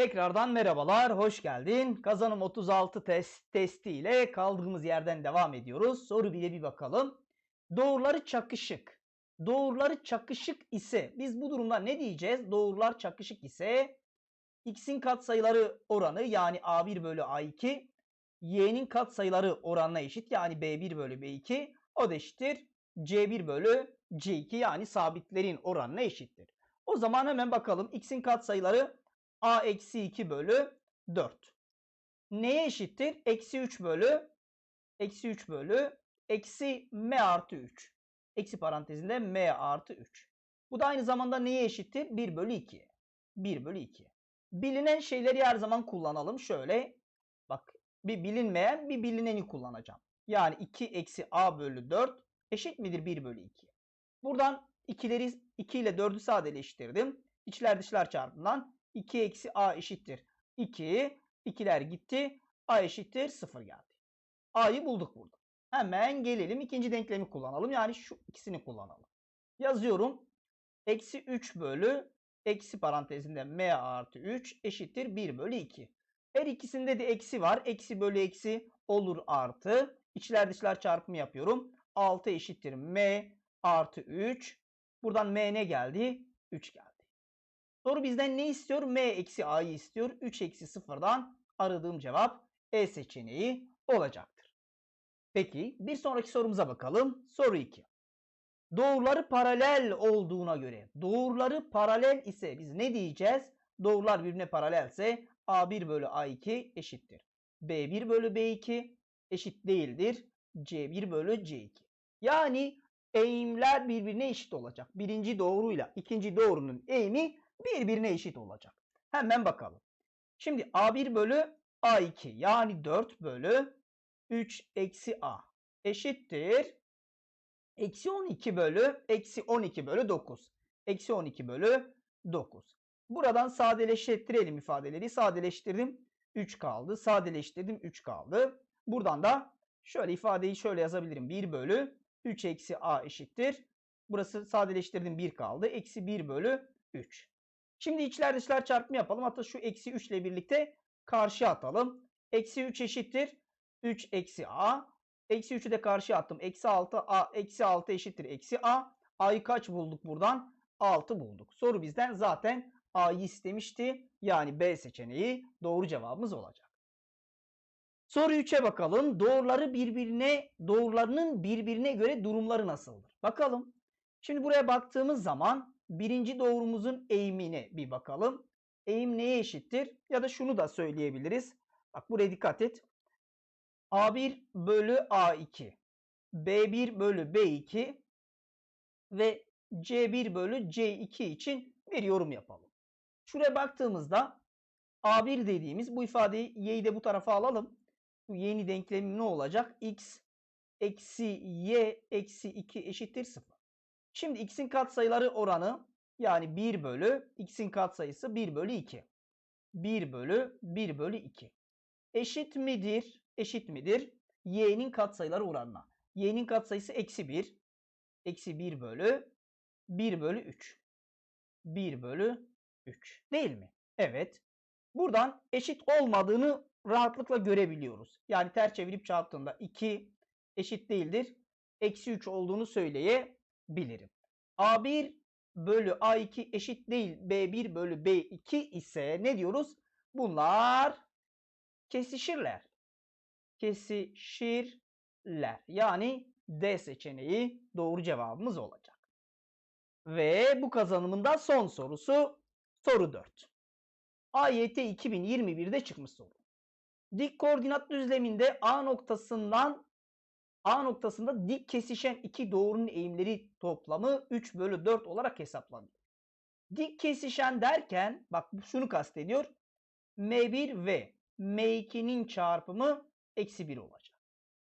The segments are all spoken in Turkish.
Tekrardan merhabalar, hoş geldin. Kazanım 36 test testi ile kaldığımız yerden devam ediyoruz. Soru 1'e bir bakalım. Doğruları çakışık. Doğruları çakışık ise biz bu durumda ne diyeceğiz? Doğrular çakışık ise x'in katsayıları oranı yani a1 bölü a2 y'nin katsayıları oranına eşit yani b1 bölü b2 o da eşittir c1 bölü c2 yani sabitlerin oranına eşittir. O zaman hemen bakalım x'in katsayıları a eksi 2 bölü 4. Neye eşittir? Eksi 3 bölü eksi 3 bölü eksi m artı 3. Eksi parantezinde m artı 3. Bu da aynı zamanda neye eşittir? 1 bölü 2. 1 bölü 2. Bilinen şeyleri her zaman kullanalım. Şöyle bak bir bilinmeyen bir bilineni kullanacağım. Yani 2 eksi a bölü 4 eşit midir 1 bölü 2? Buradan ikileri 2 ile 4'ü sadeleştirdim. İçler dışlar çarpımından 2 eksi a eşittir 2. 2'ler gitti. a eşittir 0 geldi. a'yı bulduk burada. Hemen gelelim ikinci denklemi kullanalım. Yani şu ikisini kullanalım. Yazıyorum. Eksi 3 bölü eksi parantezinde m artı 3 eşittir 1 bölü 2. Her ikisinde de eksi var. Eksi bölü eksi olur artı. İçler dışlar çarpımı yapıyorum. 6 eşittir m artı 3. Buradan m ne geldi? 3 geldi. Soru bizden ne istiyor? m eksi a'yı istiyor. 3 eksi 0'dan aradığım cevap E seçeneği olacaktır. Peki bir sonraki sorumuza bakalım. Soru 2. Doğruları paralel olduğuna göre doğruları paralel ise biz ne diyeceğiz? Doğrular birbirine paralelse A1 bölü A2 eşittir. B1 bölü B2 eşit değildir. C1 bölü C2. Yani eğimler birbirine eşit olacak. Birinci doğruyla ikinci doğrunun eğimi birbirine eşit olacak. Hemen bakalım. Şimdi A1 bölü A2 yani 4 bölü 3 eksi A eşittir. Eksi 12 bölü eksi 12 bölü 9. Eksi 12 bölü 9. Buradan sadeleştirelim ifadeleri. Sadeleştirdim 3 kaldı. Sadeleştirdim 3 kaldı. Buradan da şöyle ifadeyi şöyle yazabilirim. 1 bölü 3 eksi A eşittir. Burası sadeleştirdim 1 kaldı. Eksi 1 bölü 3. Şimdi içler dışlar çarpımı yapalım. Hatta şu eksi 3 ile birlikte karşıya atalım. Eksi 3 eşittir. 3 eksi a. Eksi 3'ü de karşıya attım. Eksi 6 a. Eksi 6 eşittir. Eksi a. A'yı kaç bulduk buradan? 6 bulduk. Soru bizden zaten a'yı istemişti. Yani B seçeneği doğru cevabımız olacak. Soru 3'e bakalım. Doğruları birbirine, doğrularının birbirine göre durumları nasıldır? Bakalım. Şimdi buraya baktığımız zaman birinci doğrumuzun eğimine bir bakalım. Eğim neye eşittir? Ya da şunu da söyleyebiliriz. Bak buraya dikkat et. A1 bölü A2. B1 bölü B2 ve C1 bölü C2 için bir yorum yapalım. Şuraya baktığımızda A1 dediğimiz bu ifadeyi y'yi de bu tarafa alalım. Bu yeni denklemim ne olacak? X eksi y eksi 2 eşittir 0. Şimdi x'in katsayıları oranı yani 1 bölü x'in katsayısı 1 bölü 2. 1 bölü 1 bölü 2. Eşit midir? Eşit midir? y'nin katsayıları oranına. y'nin katsayısı eksi 1. Eksi 1 bölü 1 bölü 3. 1 bölü 3. Değil mi? Evet. Buradan eşit olmadığını rahatlıkla görebiliyoruz. Yani ters çevirip çarptığında 2 eşit değildir. Eksi 3 olduğunu söyleyebilirim. A1 bölü A2 eşit değil B1 bölü B2 ise ne diyoruz? Bunlar kesişirler. Kesişirler. Yani D seçeneği doğru cevabımız olacak. Ve bu kazanımın da son sorusu soru 4. AYT 2021'de çıkmış soru. Dik koordinat düzleminde A noktasından A noktasında dik kesişen iki doğrunun eğimleri toplamı 3 bölü 4 olarak hesaplanıyor. Dik kesişen derken bak şunu kastediyor. M1 ve M2'nin çarpımı eksi 1 olacak.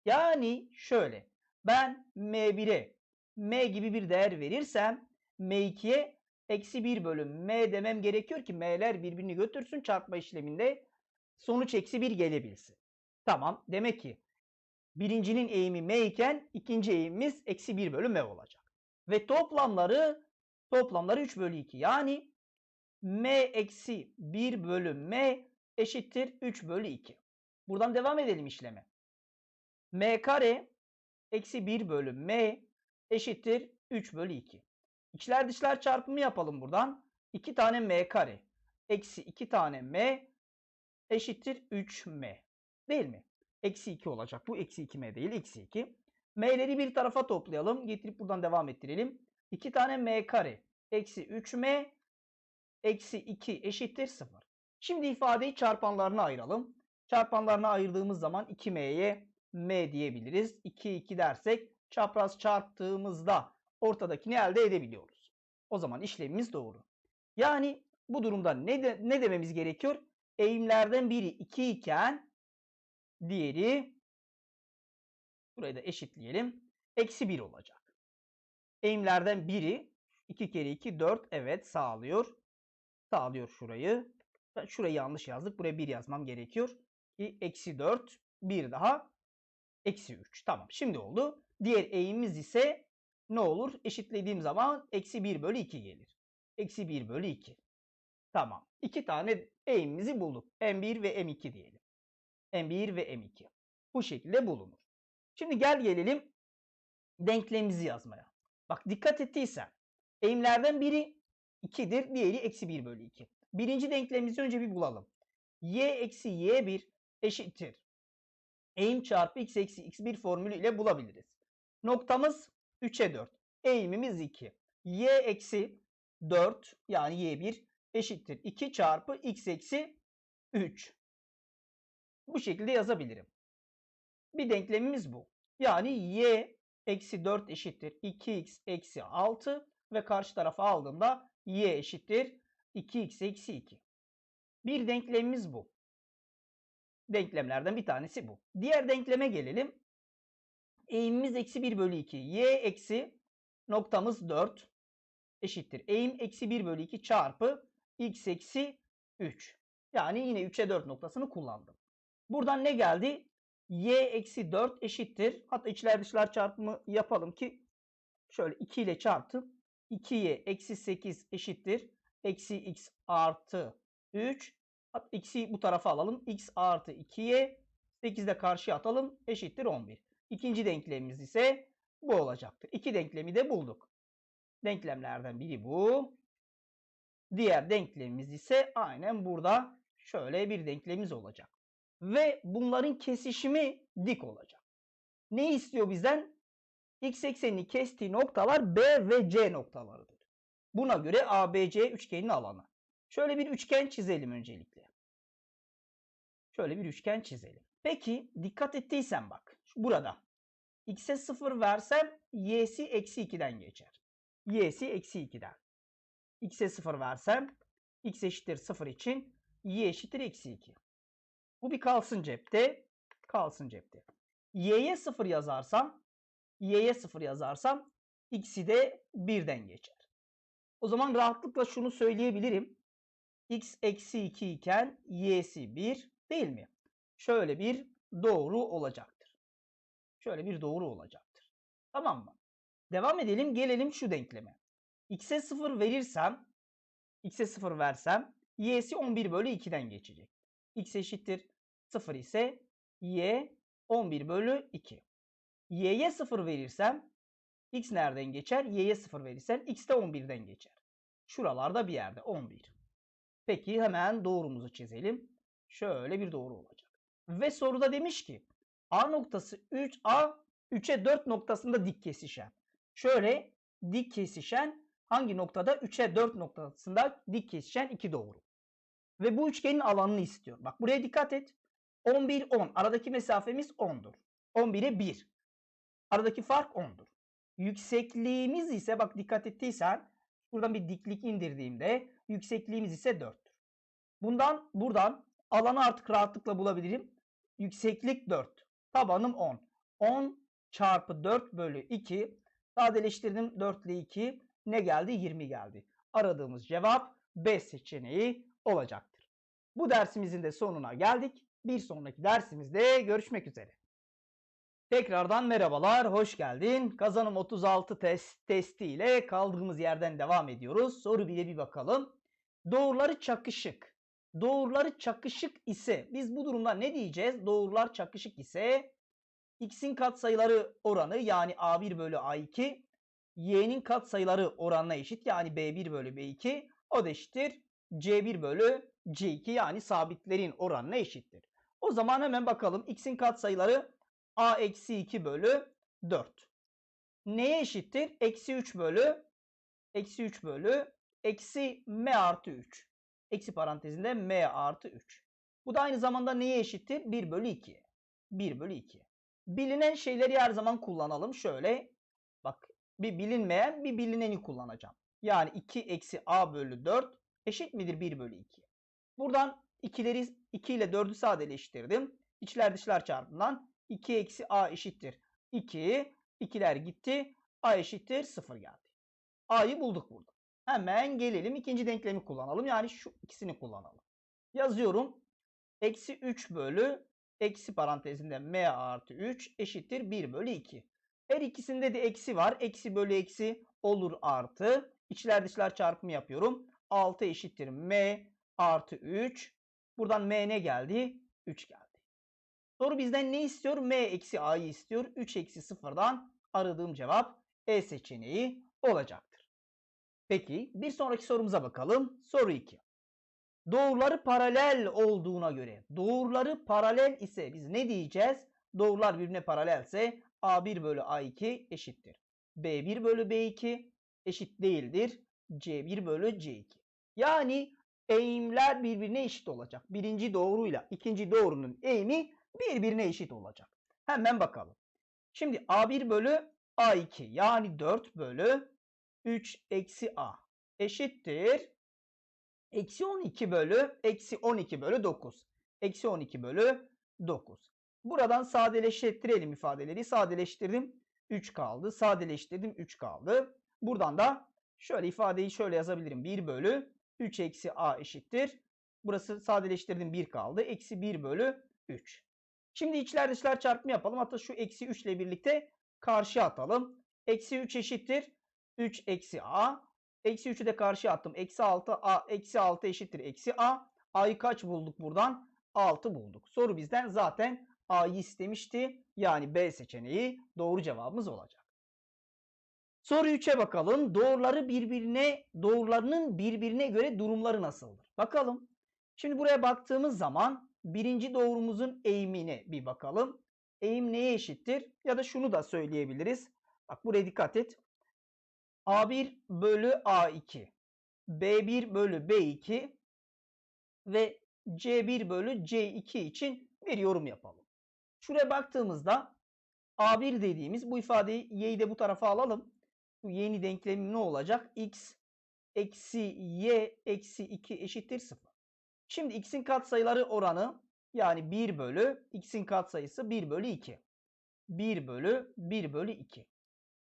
Yani şöyle ben M1'e M gibi bir değer verirsem M2'ye eksi 1 bölü M demem gerekiyor ki M'ler birbirini götürsün çarpma işleminde sonuç eksi 1 gelebilsin. Tamam demek ki birincinin eğimi m iken ikinci eğimimiz eksi 1 bölü m olacak. Ve toplamları toplamları 3 bölü 2. Yani m eksi 1 bölü m eşittir 3 bölü 2. Buradan devam edelim işleme. m kare eksi 1 bölü m eşittir 3 bölü 2. İçler dışlar çarpımı yapalım buradan. 2 tane m kare eksi 2 tane m eşittir 3m. Değil mi? Eksi 2 olacak. Bu eksi 2m değil. Eksi 2. m'leri bir tarafa toplayalım. Getirip buradan devam ettirelim. 2 tane m kare eksi 3m eksi 2 eşittir 0. Şimdi ifadeyi çarpanlarına ayıralım. Çarpanlarına ayırdığımız zaman 2m'ye m diyebiliriz. 2 2 dersek çapraz çarptığımızda ortadakini elde edebiliyoruz. O zaman işlemimiz doğru. Yani bu durumda ne, de, ne dememiz gerekiyor? Eğimlerden biri 2 iken diğeri burayı da eşitleyelim. Eksi 1 olacak. Eğimlerden biri 2 kere 2 4 evet sağlıyor. Sağlıyor şurayı. Ben şurayı yanlış yazdık. Buraya 1 yazmam gerekiyor. Ki eksi 4 bir daha eksi 3. Tamam şimdi oldu. Diğer eğimimiz ise ne olur? Eşitlediğim zaman eksi 1 bölü 2 gelir. Eksi 1 bölü 2. Tamam. İki tane eğimimizi bulduk. M1 ve M2 diyelim. M1 ve M2. Bu şekilde bulunur. Şimdi gel gelelim denklemimizi yazmaya. Bak dikkat ettiysen eğimlerden biri 2'dir. Diğeri eksi 1 bölü 2. Birinci denklemimizi önce bir bulalım. Y eksi Y1 eşittir. Eğim çarpı x eksi x1 formülüyle bulabiliriz. Noktamız 3'e 4. Eğimimiz 2. Y eksi 4 yani Y1 eşittir 2 çarpı x eksi 3. Bu şekilde yazabilirim. Bir denklemimiz bu. Yani y eksi 4 eşittir 2x eksi 6 ve karşı tarafa aldığımda y eşittir 2x eksi 2. Bir denklemimiz bu. Denklemlerden bir tanesi bu. Diğer denkleme gelelim. Eğimimiz eksi 1 bölü 2. y eksi noktamız 4 eşittir. Eğim eksi 1 bölü 2 çarpı x eksi 3. Yani yine 3'e 4 noktasını kullandım. Buradan ne geldi? y eksi 4 eşittir. Hatta içler dışlar çarpımı yapalım ki şöyle 2 ile çarptım. 2y eksi 8 eşittir. Eksi x artı 3. Hatta x'i bu tarafa alalım. x artı 2y 8 de karşıya atalım. Eşittir 11. İkinci denklemimiz ise bu olacaktır. İki denklemi de bulduk. Denklemlerden biri bu. Diğer denklemimiz ise aynen burada şöyle bir denklemimiz olacak. Ve bunların kesişimi dik olacak. Ne istiyor bizden? X eksenini kestiği noktalar B ve C noktalarıdır. Buna göre ABC üçgenin alanı. Şöyle bir üçgen çizelim öncelikle. Şöyle bir üçgen çizelim. Peki dikkat ettiysen bak. Burada. X'e 0 versem Y'si eksi 2'den geçer. Y'si eksi 2'den x'e 0 versem x eşittir 0 için y eşittir eksi 2. Bu bir kalsın cepte. Kalsın cepte. y'ye 0 yazarsam y'ye 0 yazarsam x'i de 1'den geçer. O zaman rahatlıkla şunu söyleyebilirim. x eksi 2 iken y'si 1 değil mi? Şöyle bir doğru olacaktır. Şöyle bir doğru olacaktır. Tamam mı? Devam edelim gelelim şu denkleme x'e 0 verirsem x'e 0 versem y'si 11 bölü 2'den geçecek. x eşittir 0 ise y 11 bölü 2. y'ye 0 verirsem x nereden geçer? y'ye 0 verirsen x de 11'den geçer. Şuralarda bir yerde 11. Peki hemen doğrumuzu çizelim. Şöyle bir doğru olacak. Ve soruda demiş ki A noktası 3 A 3'e 4 noktasında dik kesişen. Şöyle dik kesişen hangi noktada? 3'e 4 noktasında dik kesişen iki doğru. Ve bu üçgenin alanını istiyor. Bak buraya dikkat et. 11 10. Aradaki mesafemiz 10'dur. 11'e 1. Aradaki fark 10'dur. Yüksekliğimiz ise bak dikkat ettiysen buradan bir diklik indirdiğimde yüksekliğimiz ise 4'tür. Bundan buradan alanı artık rahatlıkla bulabilirim. Yükseklik 4. Tabanım 10. 10 çarpı 4 bölü 2. Sadeleştirdim 4 ile 2 ne geldi? 20 geldi. Aradığımız cevap B seçeneği olacaktır. Bu dersimizin de sonuna geldik. Bir sonraki dersimizde görüşmek üzere. Tekrardan merhabalar, hoş geldin. Kazanım 36 test testi ile kaldığımız yerden devam ediyoruz. Soru bile bir bakalım. Doğruları çakışık. Doğruları çakışık ise biz bu durumda ne diyeceğiz? Doğrular çakışık ise x'in katsayıları oranı yani a1 bölü a2 y'nin katsayıları oranına eşit yani b1 bölü b2 o da eşittir c1 bölü c2 yani sabitlerin oranına eşittir. O zaman hemen bakalım x'in katsayıları a eksi 2 bölü 4. Neye eşittir? Eksi 3 bölü eksi 3 bölü eksi m artı 3. Eksi parantezinde m artı 3. Bu da aynı zamanda neye eşittir? 1 bölü 2. 1 bölü 2. Bilinen şeyleri her zaman kullanalım. Şöyle bak bir bilinmeyen bir bilineni kullanacağım. Yani 2 eksi a bölü 4 eşit midir 1 bölü 2? Buradan ikileri 2 ile 4'ü sadeleştirdim. İçler dışlar çarpımından 2 eksi a eşittir 2. İkiler gitti. A eşittir 0 geldi. A'yı bulduk burada. Hemen gelelim ikinci denklemi kullanalım. Yani şu ikisini kullanalım. Yazıyorum. Eksi 3 bölü eksi parantezinde m artı 3 eşittir 1 bölü 2. Her ikisinde de eksi var. Eksi bölü eksi olur artı. İçler dışlar çarpımı yapıyorum. 6 eşittir m artı 3. Buradan m ne geldi? 3 geldi. Soru bizden ne istiyor? m eksi a'yı istiyor. 3 eksi 0'dan aradığım cevap E seçeneği olacaktır. Peki bir sonraki sorumuza bakalım. Soru 2. Doğruları paralel olduğuna göre doğruları paralel ise biz ne diyeceğiz? Doğrular birbirine paralelse A1 bölü A2 eşittir. B1 bölü B2 eşit değildir. C1 bölü C2. Yani eğimler birbirine eşit olacak. Birinci doğruyla ikinci doğrunun eğimi birbirine eşit olacak. Hemen bakalım. Şimdi A1 bölü A2 yani 4 bölü 3 eksi A eşittir. Eksi 12 bölü eksi 12 bölü 9. Eksi 12 bölü 9. Buradan sadeleştirelim ifadeleri. Sadeleştirdim 3 kaldı. Sadeleştirdim 3 kaldı. Buradan da şöyle ifadeyi şöyle yazabilirim. 1 bölü 3 eksi A eşittir. Burası sadeleştirdim 1 kaldı. Eksi 1 bölü 3. Şimdi içler dışlar çarpımı yapalım. Hatta şu eksi 3 ile birlikte karşıya atalım. Eksi 3 eşittir. 3 eksi a. Eksi 3'ü de karşıya attım. Eksi 6 a. Eksi 6 eşittir. Eksi a. A'yı kaç bulduk buradan? 6 bulduk. Soru bizden zaten a'yı istemişti. Yani B seçeneği doğru cevabımız olacak. Soru 3'e bakalım. Doğruları birbirine, doğrularının birbirine göre durumları nasıldır? Bakalım. Şimdi buraya baktığımız zaman birinci doğrumuzun eğimine bir bakalım. Eğim neye eşittir? Ya da şunu da söyleyebiliriz. Bak buraya dikkat et. A1 bölü A2. B1 bölü B2 ve C1 bölü C2 için bir yorum yapalım. Şuraya baktığımızda A1 dediğimiz bu ifadeyi y'yi de bu tarafa alalım. Bu yeni denklemim ne olacak? x eksi y eksi 2 eşittir 0. Şimdi x'in katsayıları oranı yani 1 bölü x'in katsayısı 1 bölü 2. 1 bölü 1 bölü 2.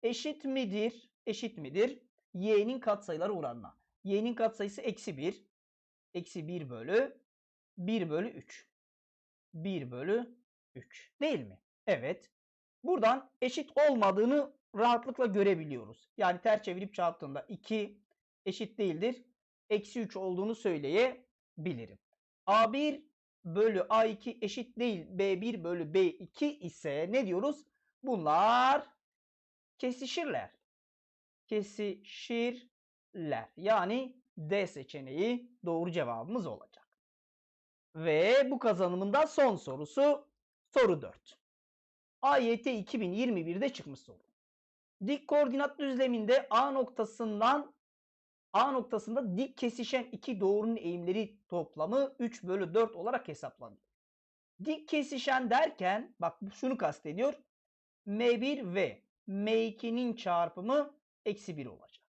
Eşit midir? Eşit midir? y'nin katsayıları oranına. y'nin katsayısı eksi 1. Eksi 1 bölü 1 bölü 3. 1 bölü 3. Değil mi? Evet. Buradan eşit olmadığını rahatlıkla görebiliyoruz. Yani ters çevirip çarptığında 2 eşit değildir. Eksi 3 olduğunu söyleyebilirim. A1 bölü A2 eşit değil B1 bölü B2 ise ne diyoruz? Bunlar kesişirler. Kesişirler. Yani D seçeneği doğru cevabımız olacak. Ve bu kazanımın da son sorusu soru 4. AYT 2021'de çıkmış soru. Dik koordinat düzleminde A noktasından A noktasında dik kesişen iki doğrunun eğimleri toplamı 3 bölü 4 olarak hesaplanıyor. Dik kesişen derken bak şunu kastediyor. M1 ve M2'nin çarpımı eksi 1 olacak.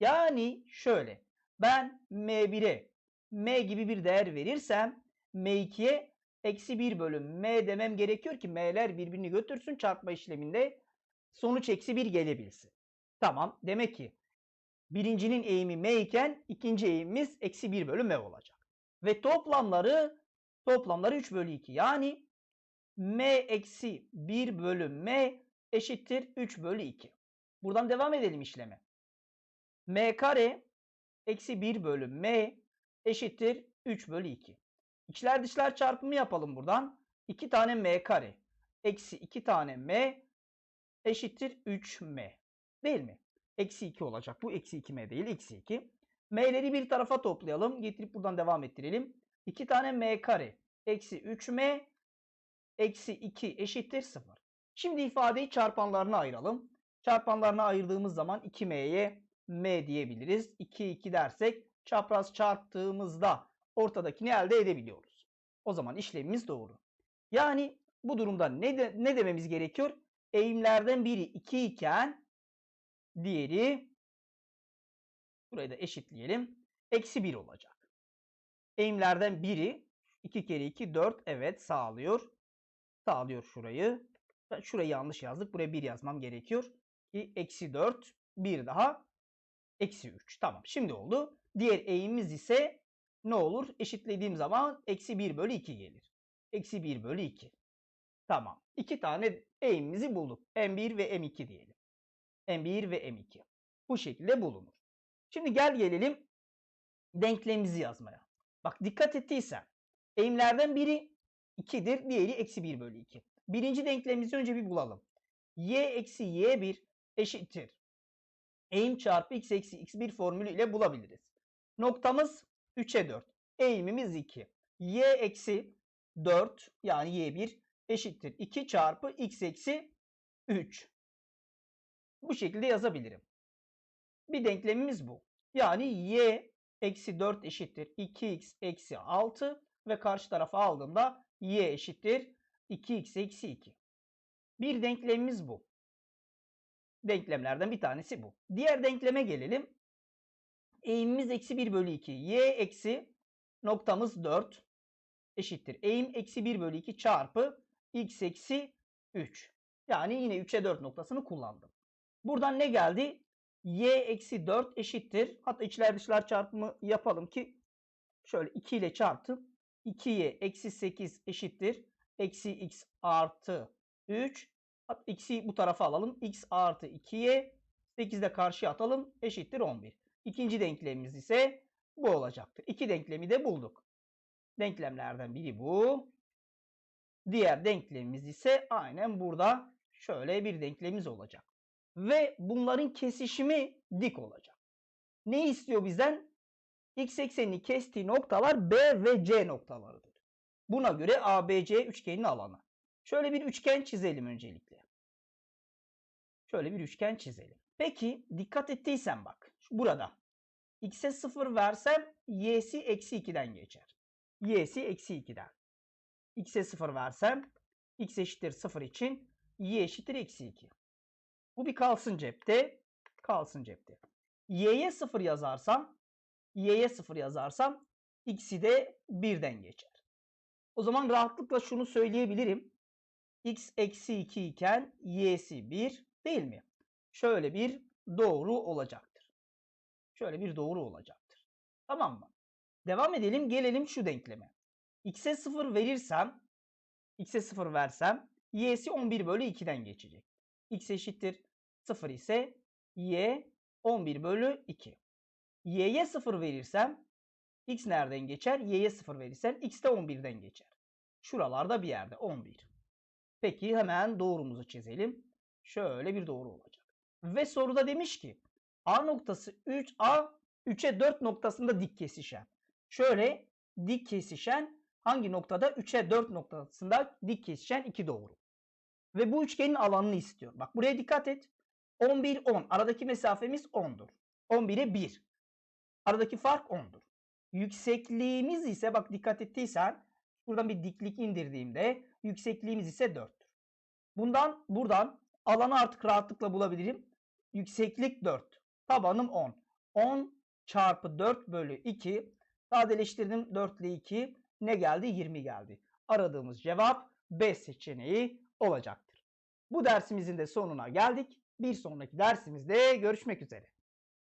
Yani şöyle ben M1'e M gibi bir değer verirsem M2'ye eksi 1 bölü M demem gerekiyor ki M'ler birbirini götürsün çarpma işleminde sonuç eksi 1 gelebilsin. Tamam demek ki Birincinin eğimi m iken ikinci eğimimiz eksi 1 bölü m olacak. Ve toplamları toplamları 3 bölü 2. Yani m eksi 1 bölü m eşittir 3 bölü 2. Buradan devam edelim işleme. m kare eksi 1 bölü m eşittir 3 bölü 2. İçler dışlar çarpımı yapalım buradan. 2 tane m kare eksi 2 tane m eşittir 3m. Değil mi? Eksi 2 olacak. Bu eksi 2m değil. Eksi 2. m'leri bir tarafa toplayalım. Getirip buradan devam ettirelim. 2 tane m kare eksi 3m eksi 2 eşittir 0. Şimdi ifadeyi çarpanlarına ayıralım. Çarpanlarına ayırdığımız zaman 2m'ye m diyebiliriz. 2 2 dersek çapraz çarptığımızda ortadakini elde edebiliyoruz. O zaman işlemimiz doğru. Yani bu durumda ne, de, ne dememiz gerekiyor? Eğimlerden biri 2 iken diğeri burayı da eşitleyelim. Eksi 1 olacak. Eğimlerden biri 2 kere 2 4 evet sağlıyor. Sağlıyor şurayı. Ben şurayı yanlış yazdık. Buraya 1 yazmam gerekiyor. Ki eksi 4 bir daha eksi 3. Tamam şimdi oldu. Diğer eğimimiz ise ne olur? Eşitlediğim zaman eksi 1 bölü 2 gelir. Eksi 1 bölü 2. Tamam. İki tane eğimimizi bulduk. M1 ve M2 diyelim. M1 ve M2. Bu şekilde bulunur. Şimdi gel gelelim denklemimizi yazmaya. Bak dikkat ettiysen eğimlerden biri 2'dir. Diğeri eksi 1 bölü 2. Birinci denklemimizi önce bir bulalım. Y eksi Y1 eşittir. Eğim çarpı x eksi x1 formülü ile bulabiliriz. Noktamız 3'e 4. Eğimimiz 2. Y eksi 4 yani Y1 eşittir 2 çarpı x eksi 3. Bu şekilde yazabilirim. Bir denklemimiz bu. Yani y eksi 4 eşittir 2x eksi 6 ve karşı tarafa aldığımda y eşittir 2x eksi 2. Bir denklemimiz bu. Denklemlerden bir tanesi bu. Diğer denkleme gelelim. Eğimimiz eksi 1 bölü 2. y eksi noktamız 4 eşittir. Eğim eksi 1 bölü 2 çarpı x eksi 3. Yani yine 3'e 4 noktasını kullandım. Buradan ne geldi? y eksi 4 eşittir. Hatta içler dışlar çarpımı yapalım ki şöyle 2 ile çarptım. 2y eksi 8 eşittir. Eksi x artı 3. Hatta x'i bu tarafa alalım. x artı 2y 8 de karşıya atalım. Eşittir 11. İkinci denklemimiz ise bu olacaktır. İki denklemi de bulduk. Denklemlerden biri bu. Diğer denklemimiz ise aynen burada şöyle bir denklemimiz olacak. Ve bunların kesişimi dik olacak. Ne istiyor bizden? X eksenini kestiği noktalar B ve C noktalarıdır. Buna göre ABC üçgenin alanı. Şöyle bir üçgen çizelim öncelikle. Şöyle bir üçgen çizelim. Peki dikkat ettiysen bak. Burada. X'e 0 versem Y'si eksi 2'den geçer. Y'si eksi 2'den x'e 0 versem x eşittir 0 için y eşittir eksi 2. Bu bir kalsın cepte. Kalsın cepte. y'ye 0 yazarsam y'ye 0 yazarsam x'i de 1'den geçer. O zaman rahatlıkla şunu söyleyebilirim. x eksi 2 iken y'si 1 değil mi? Şöyle bir doğru olacaktır. Şöyle bir doğru olacaktır. Tamam mı? Devam edelim gelelim şu denkleme x'e 0 verirsem x'e 0 versem y'si 11 bölü 2'den geçecek. x eşittir 0 ise y 11 bölü 2. y'ye 0 verirsem x nereden geçer? y'ye 0 verirsen x de 11'den geçer. Şuralarda bir yerde 11. Peki hemen doğrumuzu çizelim. Şöyle bir doğru olacak. Ve soruda demiş ki A noktası 3A 3'e 4 noktasında dik kesişen. Şöyle dik kesişen hangi noktada? 3'e 4 noktasında dik kesişen iki doğru. Ve bu üçgenin alanını istiyor. Bak buraya dikkat et. 11 10. Aradaki mesafemiz 10'dur. 11'e 1. Aradaki fark 10'dur. Yüksekliğimiz ise bak dikkat ettiysen buradan bir diklik indirdiğimde yüksekliğimiz ise 4'tür. Bundan buradan alanı artık rahatlıkla bulabilirim. Yükseklik 4. Tabanım 10. 10 çarpı 4 bölü 2. Sadeleştirdim 4 ile 2 ne geldi? 20 geldi. Aradığımız cevap B seçeneği olacaktır. Bu dersimizin de sonuna geldik. Bir sonraki dersimizde görüşmek üzere.